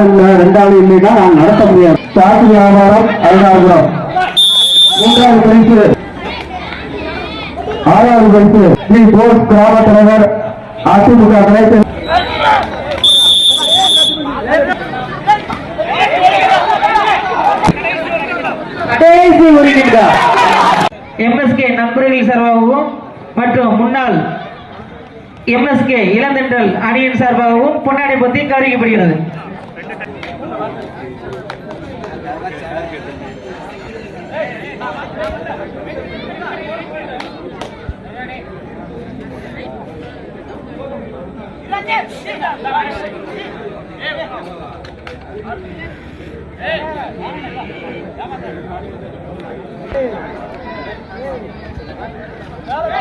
இல்ல இல்லைன்னா நான் நடத்த முடியாது. வியாபாரம் மூன்றாவது பரிசு ஆறாவது பரிசு ஸ்ரீ போஸ் கிராம தலைவர் அதிமுக கடைசி ஒரு நிமிடம் எம்எஸ்கே சார்பாகவும் மற்றும் முன்னாள் எம்எஸ்கே இளந்தென்றல் அணியின் சார்பாகவும் பொன்னாடை பத்தி கௌரவிக்கப்படுகிறது. ஒரு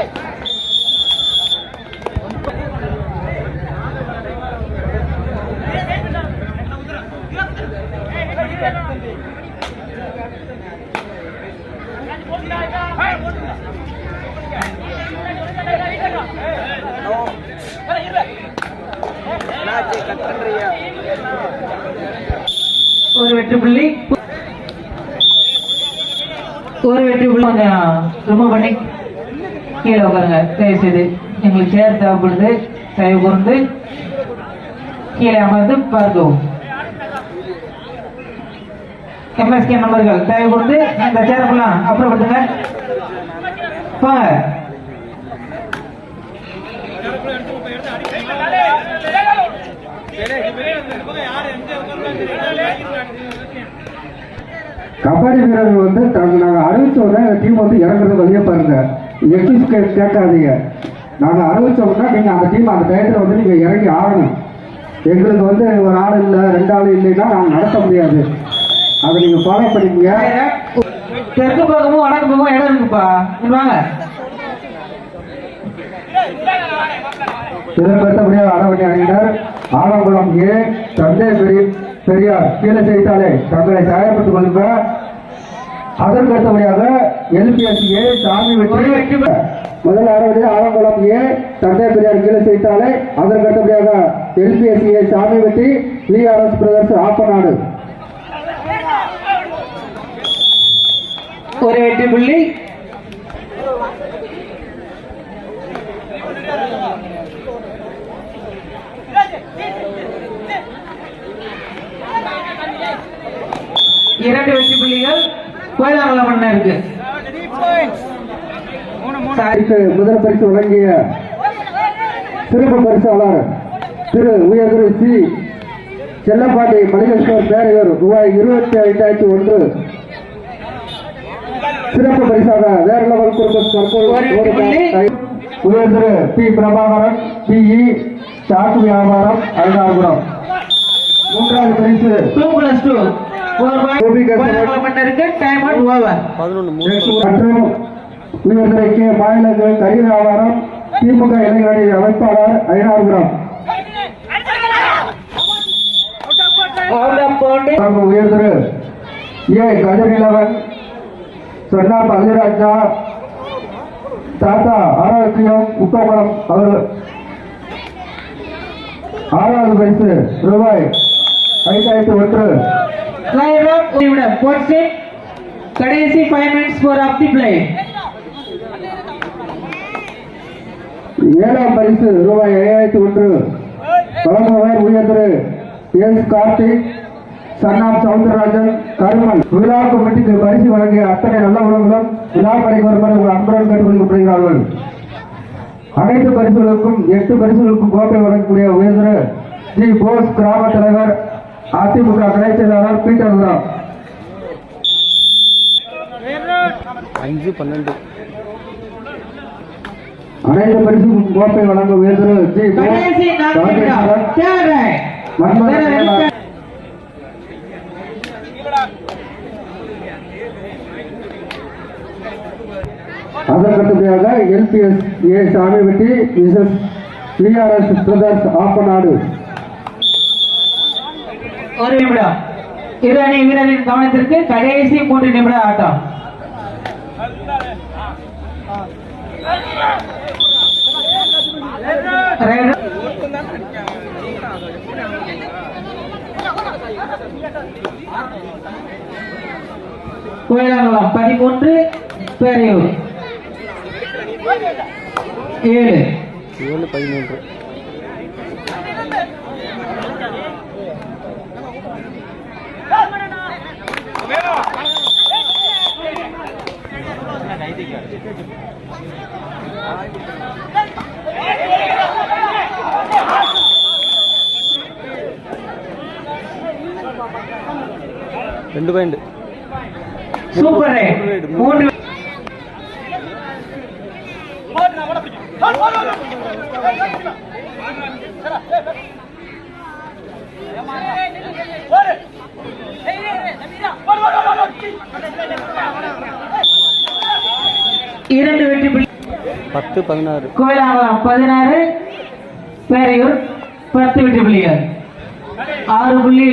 வெற்றி புள்ளி. ஒரு வெற்றி புள்ளி கொஞ்சம் ரொம்ப பண்ணி கீழே உட்காருங்க. தயவு செய்து எங்களுக்கு சேர் தேவைப்படுது. தயவு கூர்ந்து கீழே அமர்ந்து பார்க்கவும். எம்எஸ்கே நம்பர்கள் தயவு கூர்ந்து இந்த சேரப்பெல்லாம் அப்புறப்படுத்துங்க. போங்க கபடி வீரர்கள் வந்து தங்க- நாங்க அறிவிச்ச உடனே எங்க டீம் வந்து இறங்குறது வெளியே பாருங்க. எக்ஸிஸ் கேட்காதீங்க. நாங்க அறிவிச்ச உடனே நீங்க அந்த டீம் அந்த டயத்துல வந்து நீங்க இறங்கி ஆகணும். எங்களுக்கு வந்து ஒரு ஆள் இல்லை ரெண்டு ஆள் இல்லைன்னா நாங்க நடத்த முடியாது. அதை நீங்க ஃபாலோ பண்ணிக்கங்க. தெற்கு பக்கமும் வடக்கு பக்கமும் இடம் இருக்குப்பா. வாங்க. இதற்கு அடுத்தபடியாக ஆடவணி அணியினர். ஆலங்குளம் ஏ தந்தை பெரிய பெரியார் கீழே செய்தாலே தங்களை தயார்படுத்திக் கொள்ளுங்க. அதற்கு அடுத்தபடியாக எல்பிஎஸ்சியை ஏ சாமி வெற்றி முதல் அறுபது ஆலங்குளம் ஏ தந்தை பெரியார் கீழே செய்தாலே அதற்கு அடுத்தபடியாக எல்பிஎஸ்சியை ஏ சாமி வெற்றி விஆர்எஸ் பிரதர்ஸ் ஆப்பநாடு. ஒரு வெற்றி புள்ளி. இரண்டு வெற்றி புள்ளிகள் இருக்கு. சாரிக்கு முதல் பரிசு வழங்கிய சிறப்பு பரிசாளர் திரு உயர் திரு சி. செல்லப்பாண்டி மளிகை ஸ்டோர் பேரையூர் ரூபாய் இருபத்தி ஐந்தாயிரத்தி ஒன்று. சிறப்பு பரிசாக வேற லெவல் குடும்ப உயர் திரு பி. பிரபாகரன் பிஇ சாக்கு வியாபாரம் ஐநாபுரம் மூன்றாவது பரிசு டூ பிளஸ் டூ கே. மாநிலங்கள் கரி வியாபாரம் திமுக இளைஞரணி அமைப்பாளர் நம்ம உயர்திரு ஏ. கஜநிலவன் சொன்னா பள்ளிராஜா தாத்தா ஆரோக்கியம் உப்பகுளம் அவர்கள். ஆறாவது பரிசு ரூபாய் ஐந்தாயிரத்தி ஒன்று. லைன் அப் first போட்ஸ் கடைசி five minutes four of the play. ஏழாம் பரிசு ரூபாய் ஐயாயிரத்தி ஒன்று. வழங்குபவர் உயர்திரு எஸ் கார்த்திக் சன்னாப் சவுந்தரராஜன் கருமன். விழா கமிட்டிக்கு பரிசு வழங்கிய அத்தனை நல்ல உணவுகளும் விழா படைக்கு வருமாறு உங்கள் அன்புடன் கேட்டுக்கொள்ளப்படுகிறார்கள் அனைத்து பரிசுகளுக்கும் எட்டு பரிசுகளுக்கும் கோப்பை வழங்கக்கூடிய உயர்திரு ஜி போஸ் கிராம தலைவர் அதிமுக துணை செயலாளர் பீட்டர் உரம் அஞ்சு பன்னெண்டு. அனைத்து பரிசுக்கும் கோப்பை வழங்க உயர்திரு ஜி போஸ் கடைசி நான்கு நிமிடம் ராஜேஸ்வரன் தேர்ட் ரைட் மன்மத செயலாளர் அதற்கடுத்தபடியாக LPS A Samivetti Mrs VRS brothers Appanadu. ஒரு நிமிடம். இரு அணி வீரரின் கவனத்திற்கு கடைசி மூன்று நிமிட ஆட்டம். கோயிலங்குளம் பதிமூன்று பேரையூர். ஏழு. ஏழு பதிமூன்று. ரெண்டு பாயிண்ட் சூப்பர் மூன்று இரண்டு வெற்றி புள்ளி. பத்து பதினாறு. கோயிலாங்குளம் பதினாறு பேரையூர் பத்து வெற்றி புள்ளிகள். ஆறு புள்ளி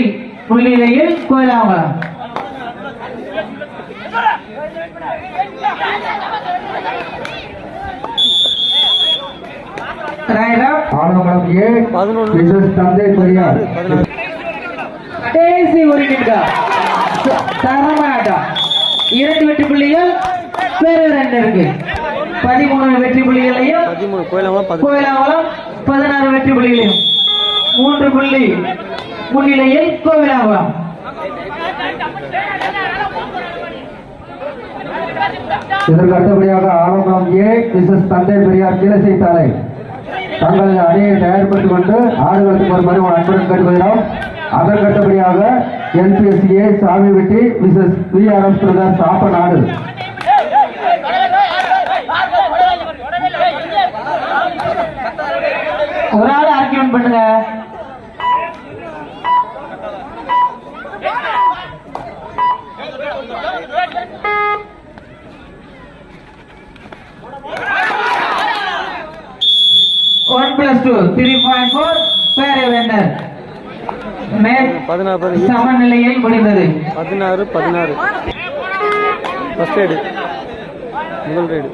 புள்ளியிலையில் கோயிலாங்குளம் ராயராம் ஏ மிஸ்ஸஸ் தந்தை பெரியார் கடைசி ஒரு நிமிடம் இரண்டு வெற்றி புள்ளிகள் வேறு ரெண்டு இருக்கு பதிமூணு வெற்றி புள்ளிகளையும் பதினாறு வெற்றி புள்ளிகளையும் மூன்று புள்ளி முன்னிலையில் கோவிலாவளம் இதற்கு அடுத்தபடியாக ஆலங்குளம் ஏ மிஸ்ஸஸ் தந்தை பெரியார் கீழசை சாலை. அணியை தயார்படுத்திக் கொண்டு ஆடுகளுக்கு ஒரு உங்கள் அன்புடன் கேட்டுக்கொள்கிறோம். அதற்கு அடுத்தபடியாக NPSCA Samivetti Mrs V R S brother Appanadu. ஒரு ஆள் ஆர்கியூமெண்ட் பண்ணுங்க. One plus two three point four பேரை பதினஞ்சு சமநிலையில் முடிந்தது. பதினாறு பதினாறு. ஃபர்ஸ்ட் ரைடு முதல் ரைடு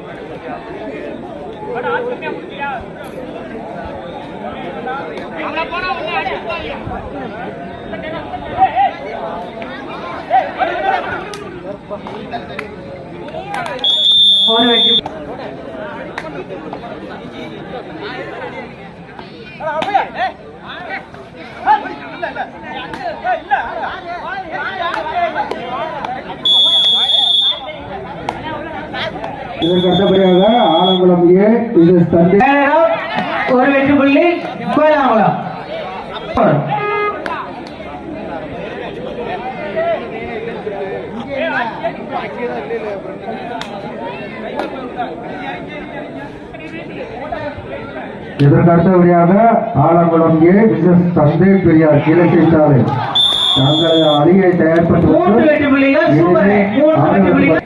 ஒரு வெற்றி இதற்கு அடுத்தபடியாக ஆலங்குளம் ஏ மிஸ்ஸஸ் தந்தை ஒரு வெற்றி புள்ளி கோயிலாங்குளம். இதற்கு அடுத்தபடியாக ஆலங்குளம் ஏ மிஸ்ஸஸ் தந்தை பெரியார் கீழசை சாலை தங்களது அணியை தயார்படுத்திக் மூன்று கொண்டு வெற்றி புள்ளிகள் சூப்பர் மூன்று வெற்றி புள்ளிகள்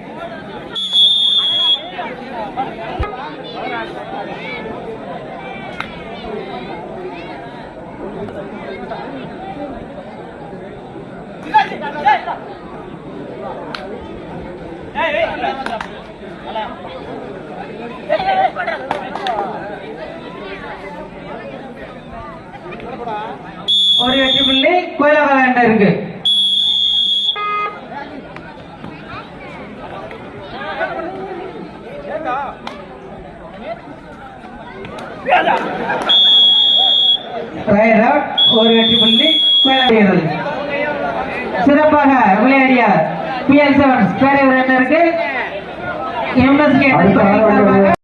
ஒரு வெற்றி புள்ளி கோயிலாக இருக்கு. ஒரு வெற்றி புள்ளி கோயிலாக சிறப்பாக விளையாடிய பி எல் செவன் பேரவர் இருக்கு? எம்எஸ்கே அடுத்த ஆள் வந்து